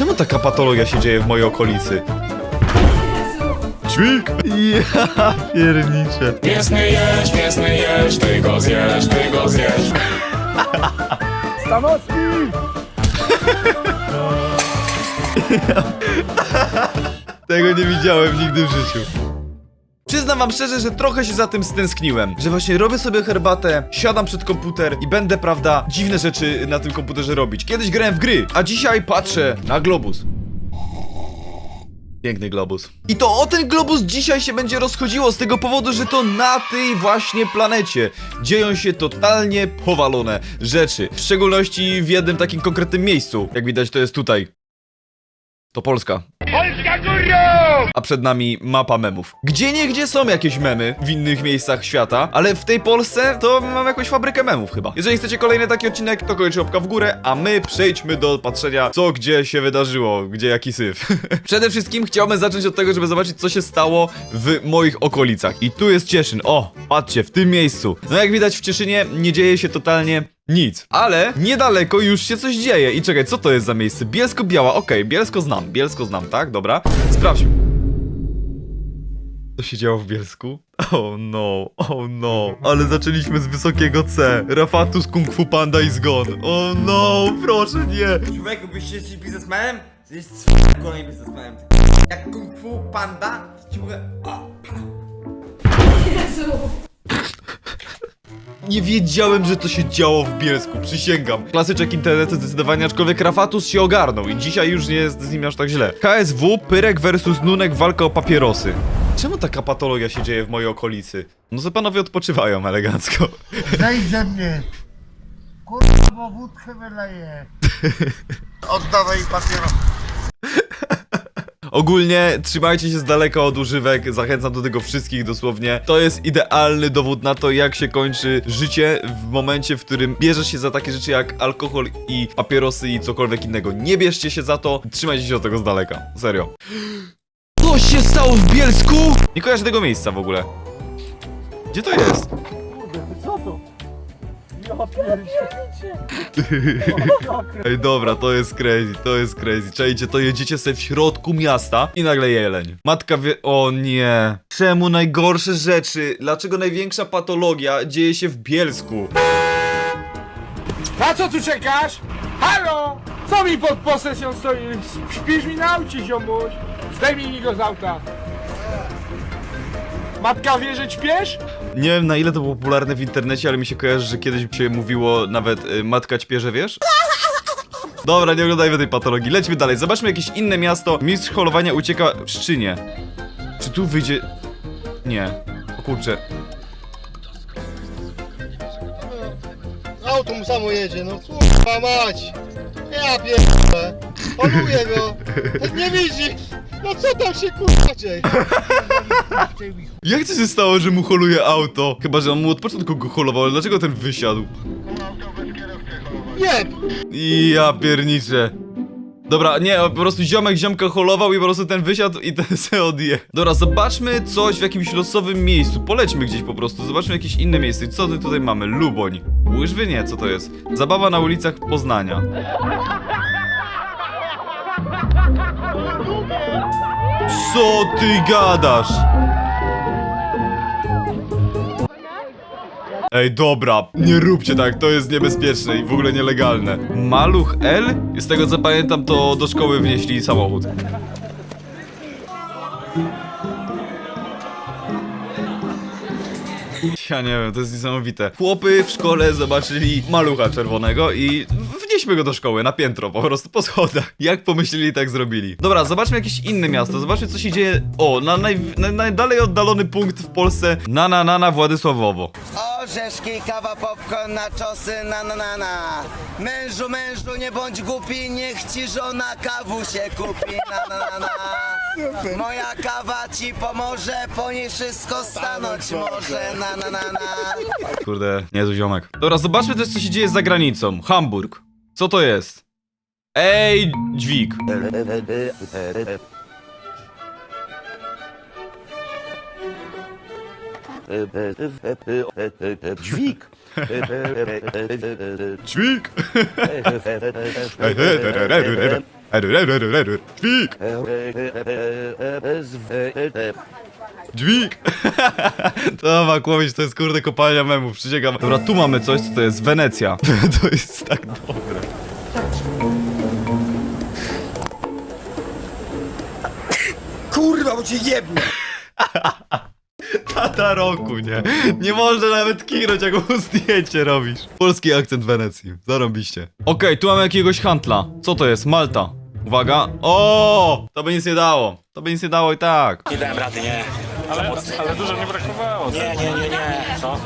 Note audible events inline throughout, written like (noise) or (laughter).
Czemu taka patologia się dzieje w mojej okolicy? Dźwig! Ja pierniczę. Mięsny jesz, mięsny jesz, ty go zjesz, ty go zjesz. Tego nie widziałem nigdy w życiu. Przyznam wam szczerze, że trochę się za tym stęskniłem. Że właśnie robię sobie herbatę, siadam przed komputer i będę, prawda, dziwne rzeczy na tym komputerze robić. Kiedyś grałem w gry, a dzisiaj patrzę na globus. Piękny globus. I to o ten globus dzisiaj się będzie rozchodziło z tego powodu, że to na tej właśnie planecie dzieją się totalnie powalone rzeczy. W szczególności w jednym takim konkretnym miejscu. Jak widać to jest tutaj. To Polska. A przed nami mapa memów. Gdzie nie gdzie są jakieś memy w innych miejscach świata, ale w tej Polsce to mam jakąś fabrykę memów chyba. Jeżeli chcecie kolejny taki odcinek, to kończę łapka w górę, a my przejdźmy do patrzenia co gdzie się wydarzyło, gdzie jaki syf. (laughs) Przede wszystkim chciałbym zacząć od tego, żeby zobaczyć co się stało w moich okolicach. I tu jest Cieszyn. O, patrzcie, w tym miejscu. No jak widać w Cieszynie nie dzieje się totalnie nic. Ale niedaleko już się coś dzieje. I czekaj, co to jest za miejsce? Bielsko-Biała, okej, Bielsko znam, Bielsko znam, tak? Dobra. Sprawdźmy. Co się działo w Bielsku? Oh no, oh no. Ale zaczęliśmy z wysokiego C. Rafatus Kung Fu Panda is gone. Oh no, proszę nie. Człowieku, byś się jesteś biznesmenem? To jest kolejny biznesmenem. Jak kung fu panda, to ci mówię... O, Nie wiedziałem, że to się działo w Bielsku, przysięgam. Klasyczek internetu zdecydowanie, aczkolwiek Rafatus się ogarnął i dzisiaj już nie jest z nim aż tak źle. KSW, Pyrek versus Nunek, walka o papierosy. Czemu taka patologia się dzieje w mojej okolicy? No że panowie odpoczywają elegancko. Zejdź ze mnie! Kurwa, bo wódkę wyleję! (laughs) Oddawaj papieros. Ogólnie trzymajcie się z daleka od używek, zachęcam do tego wszystkich dosłownie. To jest idealny dowód na to, jak się kończy życie w momencie, w którym bierzesz się za takie rzeczy jak alkohol i papierosy i cokolwiek innego. Nie bierzcie się za to, trzymajcie się od tego z daleka. Serio. Co się stało w Bielsku? Nie kojarzę tego miejsca w ogóle. Gdzie to jest? Ej, dobra, to jest crazy, to jest crazy. Czajcie, to jedziecie sobie w środku miasta i nagle jeleń. Matka wie... O nie. Czemu najgorsze rzeczy? Dlaczego największa patologia dzieje się w Bielsku? Na co tu czekasz? Halo! Co mi pod posesją stoisz? Śpisz mi na aucie, ziomuś? Zdejmij mi go z auta. Matka wie, że śpiesz? Nie wiem na ile to było popularne w internecie, ale mi się kojarzy, że kiedyś się mówiło nawet y, matka ćpierze, wiesz? Dobra, nie oglądajmy tej patologii. Lećmy dalej. Zobaczmy jakieś inne miasto. Mistrz holowania ucieka w Szczynie. Czy tu wyjdzie... Nie. O kurczę. Auto mu samo jedzie, no kurwa mać! Ja pierdolę! Poluję go! Nie widzi! No co tam się kurwa dzieje? (laughs) Jak to się stało, że mu holuje auto? Chyba, że on mu od początku go holował, ale dlaczego ten wysiadł? Nie! I ja pierniczę. Dobra, nie, po prostu ziomek ziomka holował i po prostu ten wysiadł i ten se odje. Dobra, zobaczmy coś w jakimś losowym miejscu. Polećmy gdzieś po prostu, zobaczmy jakieś inne miejsce. Co my tutaj mamy? Luboń. Łyżwy? Nie, co to jest? Zabawa na ulicach Poznania. Co ty gadasz? Ej, dobra, nie róbcie tak, to jest niebezpieczne i w ogóle nielegalne. Maluch L? Z tego co pamiętam, to do szkoły wnieśli samochód. Ja nie wiem, to jest niesamowite. Chłopy w szkole zobaczyli malucha czerwonego i wnieśmy go do szkoły, na piętro, po prostu po schodach. Jak pomyśleli, tak zrobili. Dobra, zobaczmy jakieś inne miasto, zobaczmy co się dzieje. O, na, naj, na najdalej oddalony punkt w Polsce, na na na na Władysławowo. Orzeszki, kawa, popcorn, na czosy, na na na na. Mężu, mężu, nie bądź głupi, niech ci żona kawusie kupi, na na na na. Moja kawa ci pomoże, po niej wszystko stanąć może, na na na na. Kurde, niezły ziomek. Dobra, zobaczmy też, co się dzieje za granicą. Hamburg. Co to jest? Ej, dźwig. Dźwig. Dźwig! Dźwig! (laughs) Dźwig! (laughs) To Makłowicz to jest kurde kopalnia memów, przysięgam. Dobra, tu mamy coś, co to jest? Wenecja. (laughs) To jest tak dobre. Kurwa, bo cię jebnę. Tata roku, nie? Nie można nawet kinąć, jak mu zdjęcie robisz. Polski akcent Wenecji. Zarobiście. Okej, tu mamy jakiegoś handla. Co to jest? Malta. Uwaga. O! To by nic nie dało. To by nic nie dało i tak. Nie dałem rady, nie. Ale, ale dużo nie brakowało. Nie, nie, nie, nie. Co?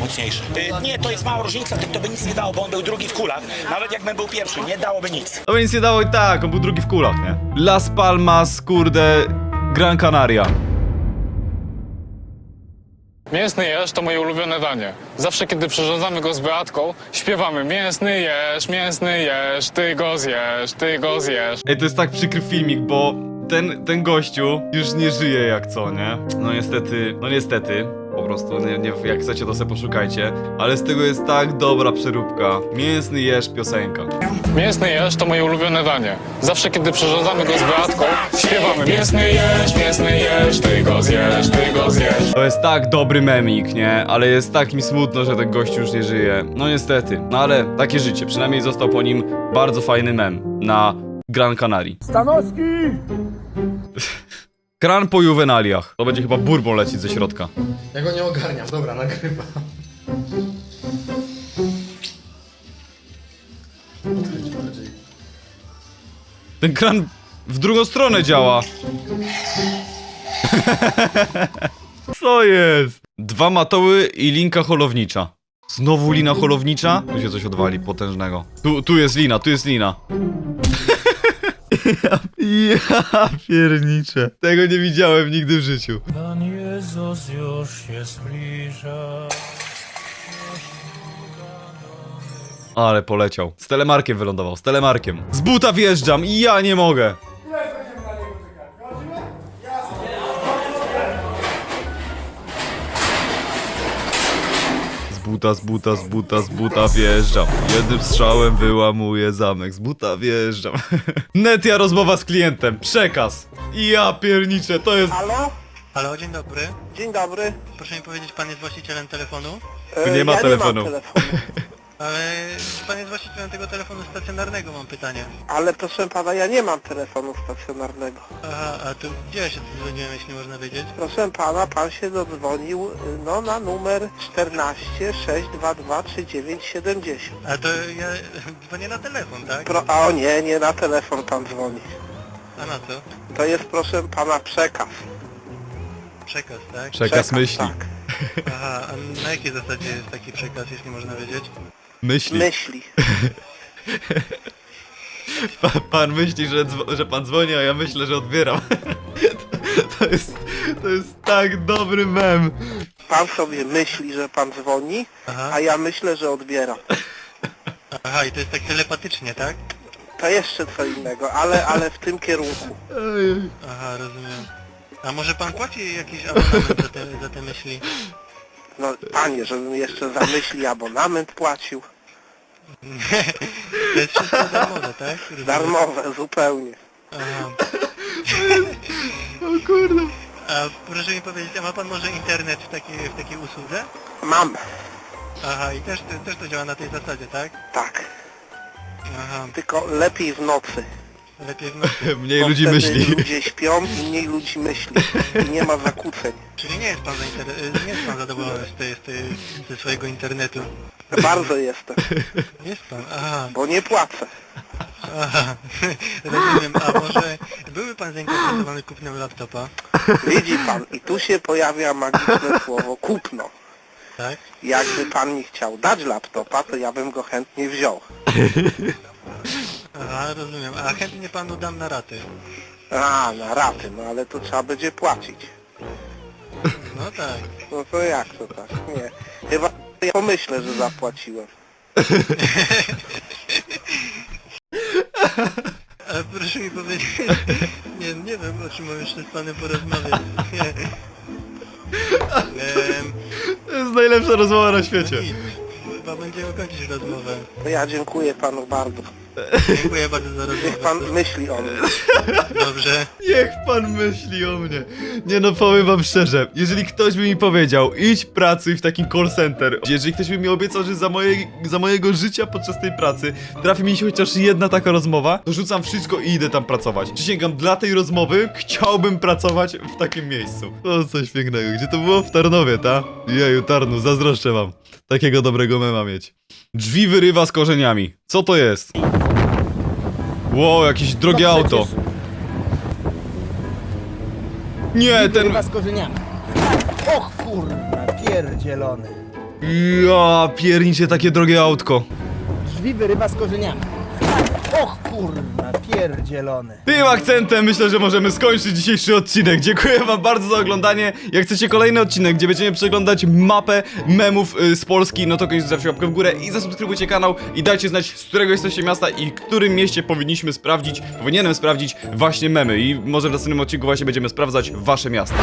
Mocniejszy. Y, nie, to jest mała różnica, to, to by nic nie dało, bo on był drugi w kulach. Nawet jakbym był pierwszy, nie dałoby nic. To by nic nie dało i tak. On był drugi w kulach, nie? Las Palmas, kurde... Gran Canaria. Mięsny jeż to moje ulubione danie. Zawsze kiedy przyrządzamy go z Beatką, śpiewamy mięsny jeż, mięsny jeż, ty go zjesz, ty go zjesz. Ej, to jest tak przykry filmik, bo ten, ten gościu już nie żyje jak co, nie? No niestety, no niestety. Po prostu, nie, nie, jak chcecie to sobie poszukajcie. Ale z tego jest tak dobra przeróbka. Mięsny jeż piosenka. Mięsny jeż to moje ulubione danie. Zawsze kiedy przyrządzamy go z Beatką, śpiewamy mięsny jeż, mięsny jeż, ty go zjesz, ty go zjesz. To jest tak dobry memik, nie? Ale jest tak mi smutno, że ten gościu już nie żyje. No niestety. No ale takie życie. Przynajmniej został po nim bardzo fajny mem na Gran Canaria. Stanowski! Kran po juwenaliach. To będzie chyba bourbon lecieć ze środka. Ja go nie ogarniam, dobra, nagrywa. Bardziej. Ten kran w drugą stronę działa. Co jest? Dwa matoły i linka holownicza. Znowu lina holownicza? Tu się coś odwali potężnego. Tu, tu jest lina, tu jest lina. Ja, (laughs) ja pierniczę. Tego nie widziałem nigdy w życiu. Pan Jezus już się zbliża. Ale poleciał. Z telemarkiem wylądował, z telemarkiem. Z buta wjeżdżam i ja nie mogę. Buta, z buta, z buta, z buta wjeżdżam. Jednym strzałem wyłamuję zamek. Z buta wjeżdżam. (laughs) Netia rozmowa z klientem. Przekaz. Ja pierniczę, to jest... Halo? Halo, dzień dobry. Dzień dobry. Proszę mi powiedzieć, pan jest właścicielem telefonu? E, nie ma ja telefonu. Nie mam telefonu. (laughs) Ale pan jest właścicielem tego telefonu stacjonarnego, mam pytanie. Ale proszę pana, ja nie mam telefonu stacjonarnego. Aha, a to gdzie ja się dzwoniłem, jeśli można wiedzieć? Proszę pana, pan się dodzwonił no na numer 14 622 3970. A to ja dzwonię na telefon, tak? Pro, a o nie, nie na telefon pan dzwoni. A na co? To jest proszę pana przekaz. Przekaz, tak? Przekaz myśli. Tak. Aha, a na jakiej zasadzie jest taki przekaz, jeśli można wiedzieć? Myśli. Myśli. (laughs) Pa, pan myśli, że, dzwo- że pan dzwoni, a ja myślę, że odbieram. (laughs) To jest, to jest tak dobry mem. Pan sobie myśli, że pan dzwoni, Aha, a ja myślę, że odbieram. aha, i to jest tak telepatycznie, tak? To jeszcze co innego, ale, ale w tym kierunku. Aha, rozumiem. A może pan płaci jakiś abonament za te, za te myśli? No panie, żebym jeszcze za myśli abonament płacił. To jest wszystko darmowe, tak? Rozumiem. Darmowe, zupełnie. Aha. O kurde. A proszę mi powiedzieć, a ma pan może internet w takiej, w takiej usłudze? Mam. Aha, i też, też to działa na tej zasadzie, tak? Tak. Aha, Tylko lepiej w nocy. Lepiej w (laughs) nocy. Mniej Bo ludzi wtedy myśli. ludzie śpią i mniej ludzi myśli. I nie ma zakłóceń. (laughs) Czyli nie jest pan, zainter- nie jest pan zadowolony z tej, z tej, ze swojego internetu? Bardzo jestem, (laughs) Jest pan, aha, bo nie płacę. aha, rozumiem, a może byłby pan zainteresowany kupnem laptopa, Widzi pan, i tu się pojawia magiczne słowo kupno. tak? Jakby pan mi chciał dać laptopa, to ja bym go chętnie wziął. Aha, rozumiem, a chętnie panu dam na raty. A, na raty, no ale to trzeba będzie płacić. No tak. No to jak to tak? Nie. Chyba ja pomyślę, że zapłaciłem. A proszę mi powiedzieć, nie, nie wiem o czym mam jeszcze z panem porozmawiać. Em, jest najlepsza rozmowa na świecie. Nic. Chyba będziemy kończyć rozmowę. No ja dziękuję panu bardzo. Dziękuję bardzo za rozmowę. Niech pan myśli o mnie. Dobrze. Niech pan myśli o mnie. Nie no, powiem wam szczerze, jeżeli ktoś by mi powiedział, idź pracuj w takim call center, jeżeli ktoś by mi obiecał, że za, moje, za mojego życia podczas tej pracy trafi mi się chociaż jedna taka rozmowa, to rzucam wszystko i idę tam pracować. Przysięgam, dla tej rozmowy chciałbym pracować w takim miejscu. To coś pięknego. Gdzie to było? W Tarnowie, ta? Jeju, Tarnu, zazdroszczę wam. Takiego dobrego mema mieć. Drzwi wyrywa z korzeniami. Co to jest? Wow, jakieś drogie auto. Nie, ten... z korzeniami. Och kurwa, pierdzielony. Ja piernicie takie drogie autko. Drzwi wyrywa z korzeniami. Och kurwa, pierdzielony. Tym akcentem myślę, że możemy skończyć dzisiejszy odcinek. Dziękuję wam bardzo za oglądanie. Jak chcecie kolejny odcinek, gdzie będziemy przeglądać mapę memów y, z Polski, no to koniecznie zostawcie łapkę w górę i zasubskrybujcie kanał i dajcie znać, z którego jesteście miasta i w którym mieście powinniśmy sprawdzić, powinienem sprawdzić właśnie memy i może w następnym odcinku właśnie będziemy sprawdzać wasze miasta.